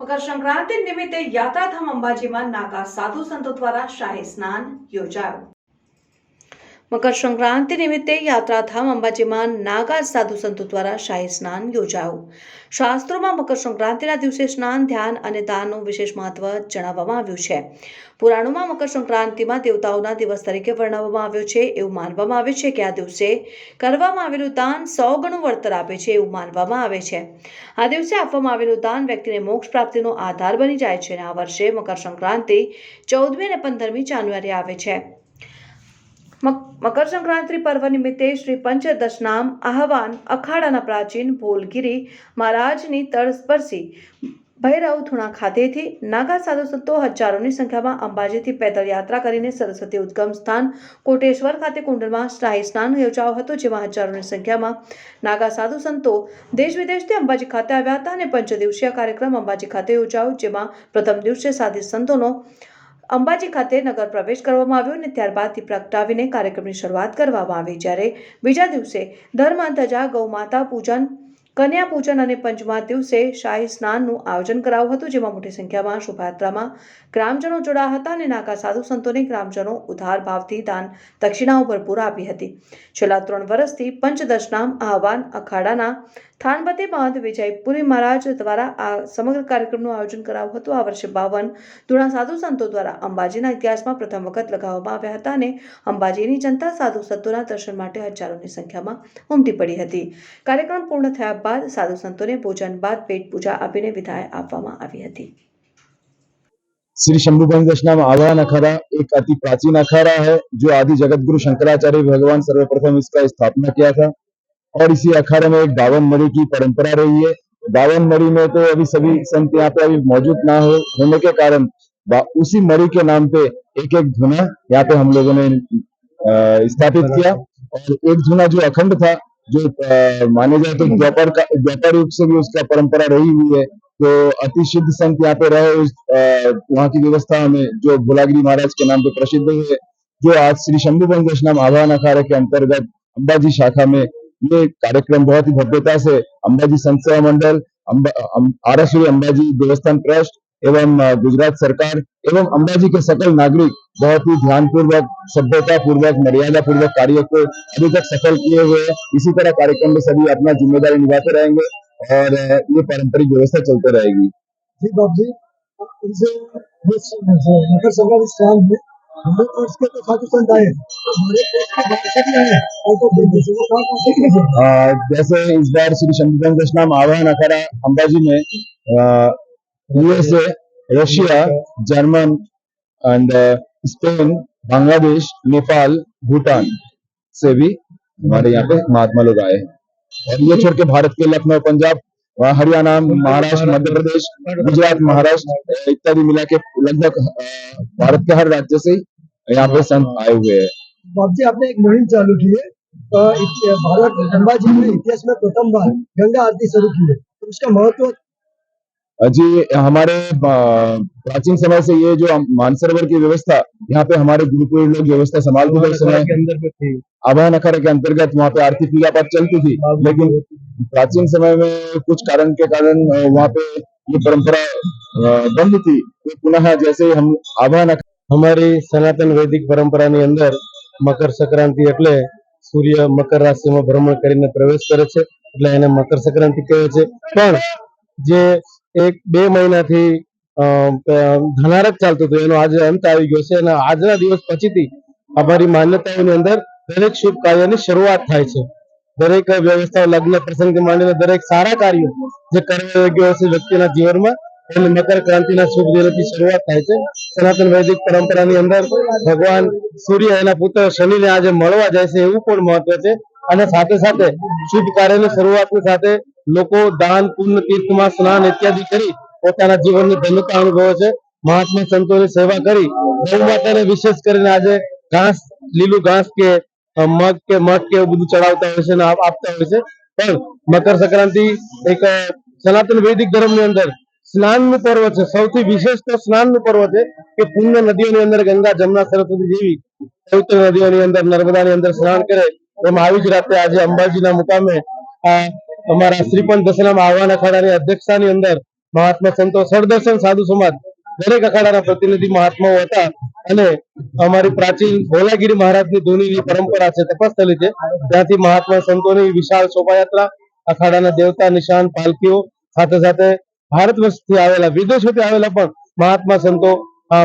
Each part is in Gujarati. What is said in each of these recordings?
મકર સંક્રાંતિ નિમિત્તે યાત્રાધામ અંબાજીમાં નાગા સાધુ સંતો દ્વારા શાહી સ્નાન યોજાયું મકર સંક્રાંતિ નિમિત્તે યાત્રાધામ અંબાજીમાં નાગા સાધુ સંતો દ્વારા શાહી સ્નાન યોજાયું. શાસ્ત્રોમાં મકર સંક્રાંતિના દિવસે સ્નાન, ધ્યાન અને દાનનું વિશેષ મહત્વ જણાવવામાં આવ્યું છે. પુરાણોમાં મકર સંક્રાંતિમાં દેવતાઓના દિવસ તરીકે વર્ણવવામાં આવ્યો છે એવું માનવામાં આવે છે કે આ દિવસે કરવામાં આવેલું દાન સો ગણું વળતર આપે છે એવું માનવામાં આવે છે. આ દિવસે આપવામાં આવેલું દાન વ્યક્તિને મોક્ષ પ્રાપ્તિનો આધાર બની જાય છે અને આ વર્ષે મકર સંક્રાંતિ ચૌદમી અને પંદરમી જાન્યુઆરી આવે છે. મકર સંક્રાંતિ પર્વ નિમિત્તે શ્રી પંચદશનામ આહવાન અખાડાના પ્રાચીન ભોલગીરી મહારાજની તળસ્પર્શી ભૈરવ ધૂણા ખાતેથી નાગા સાધુ સંતો હજારોની સંખ્યામાં અંબાજીથી પેદલ યાત્રા કરીને સરસ્વતી ઉદ્ગમ સ્થાન કોટેશ્વર ખાતે કુંડલમાં શાહી સ્નાન યોજાયો હતો, જેમાં હજારોની સંખ્યામાં નાગા સાધુ સંતો દેશ વિદેશથી અંબાજી ખાતે આવ્યા હતા અને પંચદિવસીય કાર્યક્રમ અંબાજી ખાતે યોજાયો, જેમાં પ્રથમ દિવસે સાધી સંતોનો અંબાજી ખાતે નગર પ્રવેશ કરવામાં આવ્યો અને ત્યારબાદથી પ્રગટાવીને કાર્યક્રમની શરૂઆત કરવામાં આવી. જ્યારે બીજા દિવસે ધર્મ ધજા ગૌમાતા પૂજન, કન્યા પૂજન અને પંચમા દિવસે શાહી સ્નાનનું આયોજન કરાયું હતું, જેમાં મોટી સંખ્યામાં શોભાયાત્રામાં ગ્રામજનો જોડાયા હતા અને નાગા સાધુ સંતોને ગ્રામજનો ઉધાર ભાવથી દાન દક્ષિણાઓ ભરપૂર આપી હતી. છેલ્લા ત્રણ વર્ષથી પંચદશનામ, આહવાન, અખાડાના થાનપતિ મહંત વિજયપુરી મહારાજ દ્વારા આ સમગ્ર કાર્યક્રમનું આયોજન કરાયું હતું આ વર્ષે બાવન ધૂણા સાધુ સંતો દ્વારા અંબાજીના ઇતિહાસમાં પ્રથમ વખત લગાવવામાં આવ્યા હતા અને અંબાજીની જનતા સાધુ સંતોના દર્શન માટે હજારોની સંખ્યામાં ઉમટી પડી હતી કાર્યક્રમ પૂર્ણ થયા બાદ સાધુ સંતોને ભોજન બાદ પેટ પૂજા આપીને વિદાય આપવામાં આવી હતી श्री शंभुगंज दशनाम आवाहन अखाड़ा एक अति प्राचीन अखाड़ा है जो आदि जगत गुरु शंकराचार्य भगवान सर्वप्रथम इसका स्थापना किया था और इसी अखाड़े में एक बावन मरी की परंपरा रही है। बावन मरी में तो अभी सभी संत यहाँ पे अभी मौजूद ना हो, होने के कारण उसी मरी के नाम पे एक एक धुना यहाँ पे हम लोगों ने स्थापित किया। और एक धुना जो अखंड था, जो माने जाए तो व्यापार का व्यापार रूप से भी उसका परंपरा रही हुई है तो अति सिद्ध संत यहाँ पे रहे उस वहाँ की व्यवस्था में जो भोलागिरी महाराज के नाम पे प्रसिद्ध हुए, जो आज श्री शंभु नाम आवाहन अखाड़े के अंतर्गत अंबाजी शाखा में ये कार्यक्रम बहुत ही भव्यता से अंबाजी संत सेवा मंडल अंबा, अम, आरासुरी अंबाजी देवस्थान ट्रस्ट एवं गुजरात सरकार एवं अंबाजी के सकल नागरिक बहुत ही ध्यान पूर्वक सभ्यता पूर्वक मर्यादा पूर्वक कार्य को अभी तक सफल किए हुए इसी तरह कार्यक्रम में सभी अपना ज़िम्मेदारी निभाते रहेंगे और ये पारंपरिक व्यवस्था चलते रहेगी। जी बाप जी मकर संक्रांति तो तो हमारे के तो आए। जैसे इस बार श्री शंकरचंद दशनाम आह्वान अखाड़ा अंबाजी में USA Russia German and Spain Bangladesh Nepal Bhutan से भी हमारे यहाँ पे महात्मा लोग आए हैं और ये छोड़ के भारत के लखनऊ पंजाब हरियाणा महाराष्ट्र मध्य प्रदेश गुजरात महाराष्ट्र इत्यादि मिला के लगभग भारत के हर राज्य से यहाँ पे संत आए हुए हैं। बाप जी आपने एक मुहिम चालू की है। भारत अंबाजी में इतिहास में प्रथम बार गंगा आरती शुरू की है। तो उसका महत्व? जी हमारे प्राचीन समय से ये जो मानसरोवर की व्यवस्था यहाँ पे हमारे गुरुकुल लोग व्यवस्था संभालते थे उस समय। आवाहन अखाड़े के अंतर्गत वहाँ पे आरती पूजा पाठ चलती थी लेकिन प्राचीन समय में कुछ कारण के कारण अ, वहाँ पे ये परंपरा अ, बंद थी तो पुनः जैसे हम आवाहन अखा- અમારી સનાતન વૈદિક પરંપરાની અંદર મકર સંક્રાંતિ એટલે સૂર્ય મકર રાશિમાં ભ્રમણ કરીને પ્રવેશ કરે છે એટલે એને મકર સંક્રાંતિ કહે છે પણ જે એક બે મહિનાથી અ, અ, ધનારક ચાલતું હતું એનો આજે અંત આવી ગયો છે અને આજના દિવસ પછીથી અમારી માન્યતાઓની અંદર દરેક શુભ કાર્યની શરૂઆત થાય છે દરેક વ્યવસ્થા લગ્ન પ્રસંગથી માંડીને દરેક સારા કાર્યો જે કરવા યોગ્ય હશે વ્યક્તિના જીવનમાં એની મકર ક્રાંતિના શુભ દિનથી શરૂઆત થાય છે. સનાતન વૈદિક પરંપરાની અંદર ભગવાન સૂર્ય એના પુત્ર શનિને આજે મળવા જાય છે એવું પણ મહત્વ છે. અને સાથે સાથે શુભ કાર્યની શરૂઆતની સાથે લોકો દાન, પુણ્ય, તીર્થમાં સ્નાન ઇત્યાદિ કરી પોતાના જીવનની ધન્યતા અનુભવે છે. મહાત્મા સંતોની સેવા કરી. ગૌ માતાને વિશેષ કરીને આજે ઘાસ, લીલું ઘાસ કે મગ કે મગ કે એવું બધું ચડાવતા હોય છે અને આપતા હોય છે. પણ મકર સંક્રાંતિ એક સનાતન વૈદિક ધર્મની અંદર સ્નાનનું પર્વ છે. સૌથી વિશેષ તો સ્નાનનું પર્વ છે કે પુણ્ય નદીઓની અંદર ગંગા, જમના, સરસ્વતી જેવી પવિત્ર નદીઓની અંદર, નર્મદાની અંદર સ્નાન કરે. એમાં આવી જ રાતે આજે અંબાજીના મુકામે અમારા શ્રીપંત દશનામ આહવાન અખાડાની અધ્યક્ષતાની અંદર મહાત્મા સંતો સરદર્શન સાધુ સમાજ દરેક અખાડાના પ્રતિનિધિ મહાત્માઓ હતા અને અમારી પ્રાચીન ભોલાગીરી મહારાજની ધૂનીની પરંપરા છે, તપસ્થલી છે. ત્યાંથી મહાત્મા સંતોની વિશાળ શોભાયાત્રા, અખાડાના દેવતા, નિશાન, પાલખીઓ, સાથે સાથે ભારત વર્ષથી આવેલા, વિદેશોથી આવેલા પણ મહાત્મા સંતો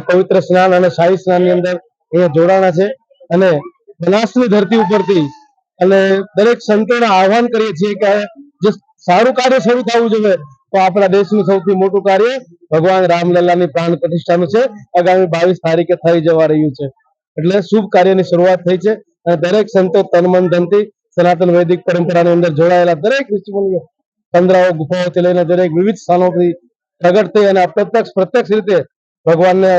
પવિત્ર સ્નાન અને શાહી સ્નાનની અંદર અહીંયા જોડાણા છે. અને બનાસની ધરતી ઉપરથી અને દરેક સંતોને આહવાન કરીએ છીએ કે જે સારું કાર્ય શરૂ થવું જોઈએ તો આપણા દેશનું સૌથી મોટું કાર્ય ભગવાન રામલલ્લાની પ્રાણ પ્રતિષ્ઠાનું છે. આગામી બાવીસ તારીખે થઈ જવા રહ્યું છે. એટલે શુભ કાર્યની શરૂઆત થઈ છે અને દરેક સંતો તનમન ધનથી સનાતન વૈદિક પરંપરાની અંદર જોડાયેલા દરેક ઋષિમુનિઓ ચંદ્રાઓ ગુફાઓથી લઈને દરેક વિવિધ સ્થાનોથી પ્રગટ થઈ અને અપ્રત્યક્ષ પ્રત્યક્ષ રીતે ભગવાનને